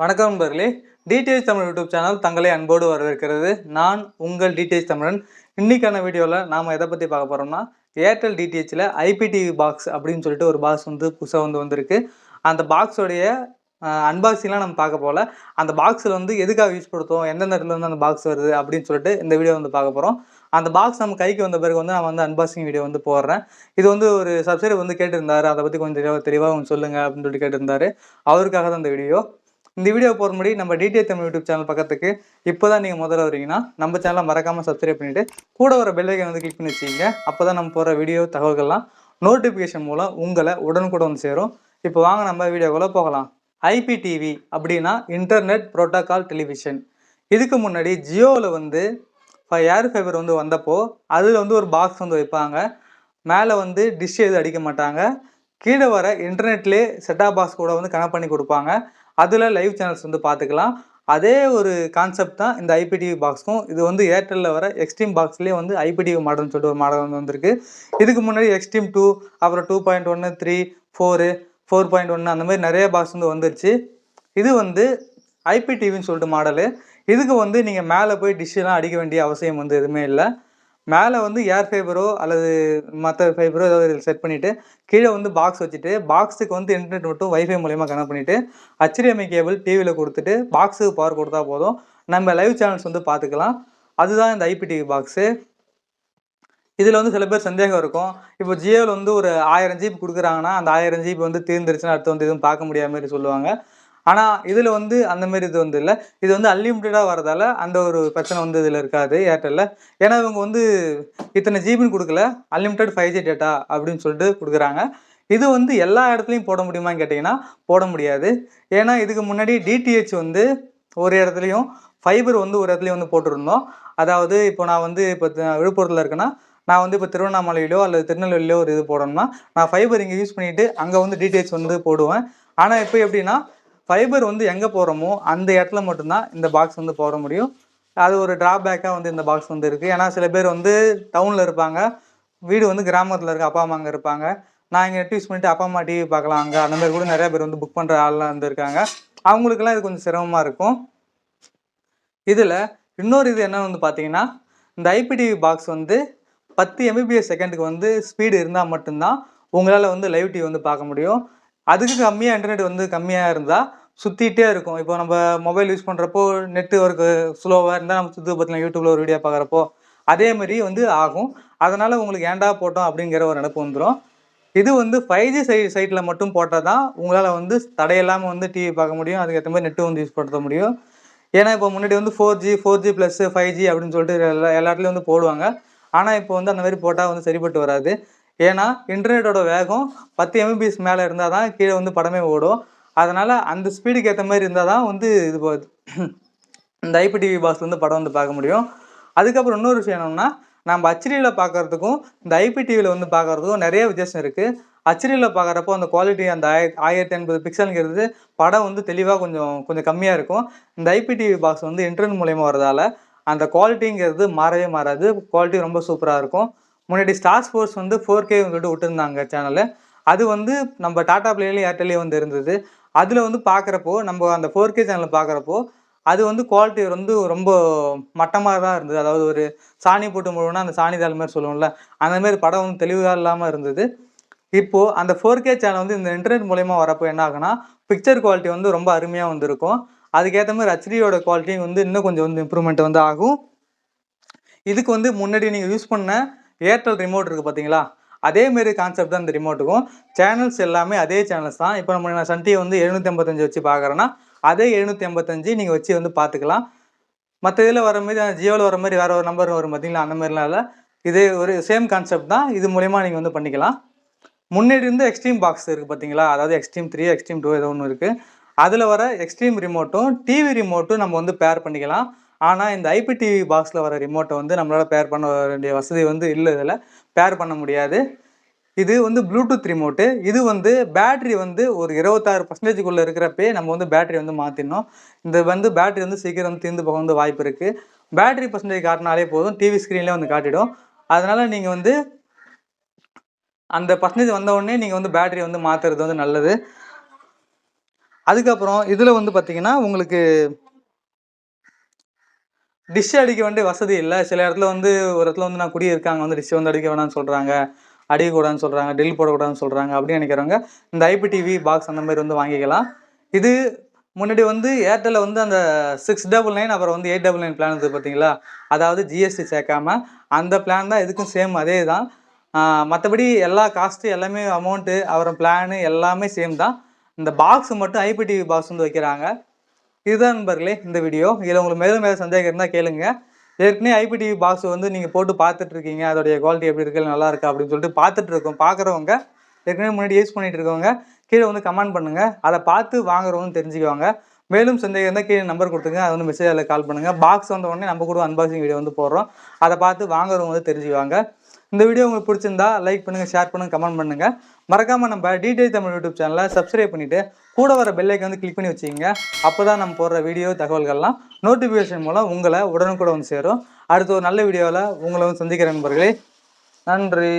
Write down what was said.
வணக்கம் நண்பர்களே. DTH Tamil YouTube channel தங்களை அன்போடு வரவேற்கிறது. நான் உங்கள் டிடிஎச் தமிழன். இன்றைக்கான வீடியோவில் நாம் எதை பற்றி பார்க்க போகிறோம்னா ஏர்டெல் டிடிஹெச்சில் ஐபிடிவி பாக்ஸ் அப்படின்னு சொல்லிட்டு ஒரு பாக்ஸ் வந்து புதுசாக வந்து வந்திருக்கு. அந்த பாக்ஸோடைய அன்பாக்சிங்லாம் நம்ம பார்க்க போகல. அந்த பாக்ஸில் வந்து எதுக்காக யூஸ் படுத்தும் எந்தெந்த இடத்துல வந்து அந்த பாக்ஸ் வருது? அப்படின்னு சொல்லிட்டு இந்த வீடியோ வந்து பார்க்க போகிறோம் அந்த பாக்ஸ் நம்ம கைக்கு வந்த பிறகு வந்து நான் வந்து அன்பாக்சிங் வீடியோ வந்து போடுறேன். இது வந்து ஒரு சப்ஸ்கிரைபர் வந்து கேட்டிருந்தார். அதை பற்றி கொஞ்சம் தெளிவாக தெளிவாக அவங்க சொல்லுங்கள் அப்படின்னு சொல்லிட்டு கேட்டிருந்தாரு. அவருக்காக தான் இந்த வீடியோ. இந்த வீடியோ போகிற முடி நம்ம டிடிஏ தமிழ் யூடியூப் சேனல் பக்கத்துக்கு இப்போ தான் நீங்கள் முதல்ல வரீங்கன்னா நம்ம சேனலை மறக்காமல் சப்ஸ்கிரைப் பண்ணிவிட்டு கூட வர பெல்லைக்கன் வந்து கிளிக் பண்ணி வச்சுக்கிங்க. அப்போ தான் நம்ம போகிற வீடியோ தகவல்கள்லாம் நோட்டிஃபிகேஷன் மூலம் உங்களை உடனுக்குடன் வந்து சேரும். இப்போ வாங்க நம்ம வீடியோக்குள்ளே போகலாம். ஐபிடிவி அப்படின்னா இன்டர்நெட் புரோட்டோகால் டெலிவிஷன் இதுக்கு முன்னாடி ஜியோவில் வந்து ஏர் ஃபைபர் வந்து வந்தப்போ அதில் வந்து ஒரு பாக்ஸ் வந்து வைப்பாங்க. மேலே வந்து டிஷ் எதுவும் அடிக்க மாட்டாங்க. கீழே வர இன்டர்நெட்லேயே செட்டாப் பாக்ஸ் கூட வந்து கனெக்ட் பண்ணி கொடுப்பாங்க. அதில் லைவ் சேனல்ஸ் வந்து பார்த்துக்கலாம் அதே ஒரு கான்செப்ட் தான் இந்த ஐபிடிவி பாக்ஸ்க்கும் இது வந்து ஏர்டெல்லில் வர எக்ஸ்ட்ரீம் பாக்ஸ்லேயே வந்து ஐபிடிவி மாடல்னு சொல்லிட்டு ஒரு மாடல் வந்து வந்திருக்கு. இதுக்கு முன்னாடி எக்ஸ்ட்ரீம் டூ அப்புறம் டூ பாயிண்ட் ஒன்று த்ரீ ஃபோரு ஃபோர் பாயிண்ட் ஒன்று அந்த மாதிரி நிறைய பாக்ஸ் வந்து வந்துருச்சு. இது வந்து ஐபிடிவின்னு சொல்லிட்டு மாடலு இதுக்கு வந்து நீங்கள் மேலே போய் டிஷ்ஷெல்லாம் அடிக்க வேண்டிய அவசியம் வந்து எதுவுமே இல்லை. மேலே வந்து ஏர் ஃபைபரோ அல்லது மற்ற ஃபைபரோ ஏதாவது செட் பண்ணிவிட்டு கீழே வந்து பாக்ஸ் வச்சுட்டு பாக்ஸுக்கு வந்து இன்டர்நெட் மட்டும் வைஃபை மூலயமா கனெக்ட் பண்ணிவிட்டு ஹச்டிஎம்ஐ கேபிள் டிவியில் கொடுத்துட்டு பாக்ஸுக்கு பவர் கொடுத்தா போதும். நம்ம லைவ் சேனல்ஸ் வந்து பார்த்துக்கலாம். அதுதான் இந்த ஐபிடிவி பாக்ஸு இதில் வந்து சில பேர் சந்தேகம் இருக்கும். இப்போ ஜியோவில் வந்து ஒரு ஆயிரம் ஜிபி கொடுக்குறாங்கன்னா அந்த ஆயிரம் ஜிபி வந்து தீர்ந்துருச்சுன்னா அடுத்து வந்து எதுவும் பார்க்க முடியாத மாதிரி சொல்லுவாங்க. ஆனால் இதில் வந்து அந்த மாதிரி இது வந்து இல்லை. இது வந்து அன்லிமிட்டடாக வரதால அந்த ஒரு பிரச்சனை வந்து இதில் இருக்காது ஏர்டெல்லில் ஏன்னா இவங்க வந்து இத்தனை ஜிபின்னு கொடுக்கல. அன்லிமிட்டட் ஃபைவ் ஜி டேட்டா அப்படின்னு சொல்லிட்டு கொடுக்குறாங்க. இது வந்து எல்லா இடத்துலையும் போட முடியுமான்னு கேட்டிங்கன்னா போட முடியாது. ஏன்னா இதுக்கு முன்னாடி டிடிஹெச் வந்து ஒரு இடத்துலையும் ஃபைபர் வந்து ஒரு இடத்துலையும் வந்து போட்டிருந்தோம். அதாவது இப்போ நான் வந்து இப்போ த- விழுப்புரத்தில் இருக்கேன்னா நான் வந்து இப்போ திருவண்ணாமலையிலோ அல்லது திருநெல்வேலியிலோ ஒரு இது போடணும்னா நான் ஃபைபர் இங்கே யூஸ் பண்ணிவிட்டு அங்கே வந்து டிடிஹெச் வந்து போடுவேன். ஆனால் இப்போ எப்படின்னா ஃபைபர் வந்து எங்கே போகிறோமோ அந்த இடத்துல மட்டும்தான் இந்த பாக்ஸ் வந்து போட முடியும். அது ஒரு ட்ராபேக்காக வந்து இந்த பாக்ஸ் வந்து இருக்குது ஏன்னா சில பேர் வந்து டவுனில் இருப்பாங்க. வீடு வந்து கிராமத்தில் இருக்க அப்பா அம்மா அங்கே இருப்பாங்க. நான் இங்கே நெட் யூஸ் பண்ணிட்டு அப்பா அம்மா டிவி பார்க்கலாம் அங்கே. அந்த மாதிரி கூட நிறைய பேர் வந்து புக் பண்ணுற ஆள்லாம் வந்து அவங்களுக்குலாம் அவங்களுக்கெல்லாம் இது கொஞ்சம் சிரமமாக இருக்கும். இதில் இன்னொரு இது என்ன வந்து பார்த்தீங்கன்னா இந்த ஐபிடிவி பாக்ஸ் வந்து பத்து எம்பிபிஎஸ் செகண்டுக்கு வந்து ஸ்பீடு இருந்தால் மட்டும்தான் உங்களால் வந்து லைவ் டிவி வந்து பார்க்க முடியும். அதுக்கு கம்மியாக இன்டர்நெட் வந்து கம்மியாக இருந்தால் சுற்றிட்டே இருக்கும். இப்போ நம்ம மொபைல் யூஸ் பண்ணுறப்போ நெட்டு ஒர்க்கு ஸ்லோவாக இருந்தால் நம்ம சுற்றி பார்த்தீங்கன்னா யூடியூப்பில் ஒரு வீடியோ பார்க்குறப்போ அதே மாதிரி வந்து ஆகும். அதனால் உங்களுக்கு ஏன்டா போட்டோம் அப்படிங்கிற ஒரு நினப்பு வந்துடும் இது வந்து ஃபைவ் ஜி சை சைட்டில் மட்டும் போட்டால் தான் உங்களால் வந்து தடையில்லாமல் வந்து டிவி பார்க்க முடியும். அதுக்கேற்ற மாதிரி நெட்டு வந்து யூஸ் படுத்த முடியும். ஏன்னா இப்போ முன்னாடி வந்து four G four G plus five G அப்படின்னு சொல்லிட்டு எல்லா எல்லா இடத்துலையும் வந்து போடுவாங்க. ஆனால் இப்போ வந்து அந்த மாதிரி போட்டால் வந்து சரிப்பட்டு வராது. ஏன்னா இன்டர்நெட்டோட வேகம் பத்து எம்பிபிஎஸ் மேலே இருந்தால் தான் கீழே வந்து படமே ஓடும். அதனால் அந்த ஸ்பீடுக்கு ஏற்ற மாதிரி இருந்தால் தான் வந்து இது போ- இந்த ஐபிடிவி பாக்ஸ் வந்து படம் வந்து பார்க்க முடியும். அதுக்கப்புறம் இன்னொரு விஷயம் என்னன்னா நம்ம ஹச்டியில் பார்க்கறதுக்கும் இந்த ஐபிடிவியில் வந்து பார்க்கறதுக்கும் நிறைய வித்தியாசம் இருக்குது ஹச்டியில் பார்க்குறப்போ அந்த குவாலிட்டி அந்த ஆய ஆயிரத்தி ஐம்பது பிக்சலுங்கிறது படம் வந்து தெளிவாக கொஞ்சம் கொஞ்சம் கம்மியாக இருக்கும். இந்த ஐபிடிவி பாக்ஸ் வந்து இன்டர்நெட் மூலயமா வரதால அந்த குவாலிட்டிங்கிறது மாறவே மாறாது. குவாலிட்டி ரொம்ப சூப்பராக இருக்கும். முன்னாடி ஸ்டார் ஸ்போர்ட்ஸ் வந்து ஃபோர் கே சொல்லிட்டு விட்டுருந்தாங்க சேனலு அது வந்து நம்ம டாடா பிளேலையும் ஏர்டெல்லையும் வந்து இருந்தது. அதில் வந்து பார்க்குறப்போ நம்ம அந்த ஃபோர் கே சேனலில் பார்க்குறப்போ அது வந்து குவாலிட்டி வந்து ரொம்ப மட்டமாக தான் இருந்தது. அதாவது ஒரு சாணி போட்டு முழுவனா அந்த சாணி தாள் மாதிரி சொல்லுவோம்ல அந்த மாதிரி படம் வந்து தெளிவாக இல்லாமல் இருந்தது. இப்போது அந்த ஃபோர் கே சேனல் வந்து இந்த இன்டர்நெட் மூலயமா வரப்போ என்ன ஆகுனா பிக்சர் குவாலிட்டி வந்து ரொம்ப அருமையாக வந்திருக்கும். அதுக்கேற்ற மாதிரி ஹச்டியோட குவாலிட்டியும் வந்து இன்னும் கொஞ்சம் வந்து இம்ப்ரூவ்மெண்ட் வந்து ஆகும். இதுக்கு வந்து முன்னாடி நீங்கள் யூஸ் பண்ண ஏர்டெல் ரிமோட் இருக்குது பார்த்தீங்களா அதேமாரி கான்செப்ட் தான் இந்த ரிமோட்டுக்கும் சேனல்ஸ் எல்லாமே அதே சேனல்ஸ் தான். இப்போ நம்ம நான் சன் டிவி வந்து எழுநூற்றி ஐம்பத்தஞ்சு வச்சு பார்க்குறேன்னா அதே எழுநூற்றி ஐம்பத்தஞ்சு நீங்கள் வச்சு வந்து பார்த்துக்கலாம் மற்ற இதில் வர மாதிரி ஜியோவில் வர மாதிரி வேறு ஒரு நம்பர் வரும் பார்த்தீங்களா அந்த மாதிரிலாம் இல்லை. இதே ஒரு சேம் கான்செப்ட் தான். இது மூலயமா நீங்கள் வந்து பண்ணிக்கலாம். முன்னாடி இருந்த எக்ஸ்ட்ரீம் பாக்ஸ் இருக்குது பார்த்தீங்களா அதாவது எக்ஸ்ட்ரீம் த்ரீ எக்ஸ்ட்ரீம் டூ ஏதோ ஒன்று இருக்குது அதில் வர எக்ஸ்ட்ரீம் ரிமோட்டும் டிவி ரிமோட்டும் நம்ம வந்து பேர் பண்ணிக்கலாம். ஆனால் இந்த ஐபிடிவி பாக்ஸில் வர ரிமோட்டை வந்து நம்மளால் பேர் பண்ண வேண்டிய வசதி வந்து இல்லை இதில் பேர் பண்ண முடியாது. இது வந்து ப்ளூடூத் ரிமோட்டு இது வந்து பேட்ரி வந்து ஒரு இருபத்தாறு பர்சன்டேஜுக்குள்ளே இருக்கிறப்பே நம்ம வந்து பேட்ரி வந்து மாற்றிடணும் இந்த வந்து பேட்ரி வந்து சீக்கிரம் தீர்ந்து போக வந்து வாய்ப்பு இருக்குது பேட்ரி பர்சன்டேஜ் காட்டினாலே போதும் டிவி ஸ்க்ரீன்லேயே வந்து காட்டிடும். அதனால் நீங்கள் வந்து அந்த பர்சன்டேஜ் வந்தவுடனே நீங்கள் வந்து பேட்ரி வந்து மாற்றுறது வந்து நல்லது. அதுக்கப்புறம் இதில் வந்து பார்த்தீங்கன்னா உங்களுக்கு டிஷ் அடிக்க வேண்டிய வசதி இல்லை. சில இடத்துல வந்து ஒரு இடத்துல வந்து நான் குடியிருக்காங்க வந்து டிஷ் வந்து அடிக்க வேணாம்னு சொல்கிறாங்க அடிக்கக்கூடாதுன்னு சொல்கிறாங்க டில் போடக்கூடாதுன்னு சொல்கிறாங்க அப்படின்னு நினைக்கிறவங்க இந்த ஐபிடிவி பாக்ஸ் அந்த மாதிரி வந்து வாங்கிக்கலாம். இது முன்னாடி வந்து ஏர்டெல்லில் வந்து அந்த சிக்ஸ் டபுள் நைன் அப்புறம் வந்து எயிட் டபுள் நைன் பிளான் இருக்குது பார்த்தீங்களா? அதாவது ஜிஎஸ்டி சேர்க்காம அந்த பிளான் தான் இதுக்கும் சேம் அதே தான். மற்றபடி எல்லா காஸ்ட்டு எல்லாமே அமௌண்ட்டு அப்புறம் பிளானு எல்லாமே சேம் தான். இந்த பாக்ஸ் மட்டும் ஐபிடிவி பாக்ஸ் வந்து வைக்கிறாங்க. இதுதான் நண்பர்களே இந்த வீடியோ இதில் உங்களுக்கு மேலும் மேலும் சந்தேகம் இருந்தால் கேளுங்க. ஏற்கனவே ஐபிடிவி பாக்ஸ் வந்து நீங்கள் போட்டு பார்த்துட்டு இருக்கீங்க. அதோடைய குவாலிட்டி எப்படி இருக்குது நல்லா இருக்கா அப்படின்னு சொல்லிட்டு பார்த்துட்டு இருக்கோம். பார்க்குறவங்க ஏற்கனவே முன்னாடி யூஸ் பண்ணிட்டு இருக்கவங்க கீழே வந்து கமெண்ட் பண்ணுங்கள் அதை பார்த்து வாங்குறவங்க தெரிஞ்சுக்குவாங்க. மேலும் சந்தேகம் இருந்தால் கீழே நம்பர் கொடுத்துங்க அது வந்து மெசேஜில் கால் பண்ணுங்கள் பாக்ஸ் வந்த உடனே நம்ம கூட அன்பாக்சிங் வீடியோ வந்து போடுறோம். அதை பார்த்து வாங்குறவங்க வந்து தெரிஞ்சுக்குவாங்க. இந்த வீடியோ உங்களுக்கு பிடிச்சிருந்தா லைக் பண்ணுங்கள் ஷேர் பண்ணுங்கள் கமெண்ட் பண்ணுங்கள் மறக்காமல் நம்ம டிடிஐ தமிழ் யூடியூப் சேனலை சப்ஸ்கிரைப் பண்ணிட்டு கூட வர பெல்லைக்கு வந்து கிளிக் பண்ணி வச்சுக்கோங்க. அப்பதான் நம்ம போடுற வீடியோ தகவல்கள்லாம் நோட்டிஃபிகேஷன் மூலம் உங்களை உடனுக்குடன் வந்து சேரும். அடுத்த ஒரு நல்ல வீடியோவில் உங்களை வந்து சந்திக்கிற நண்பர்களே நன்றி.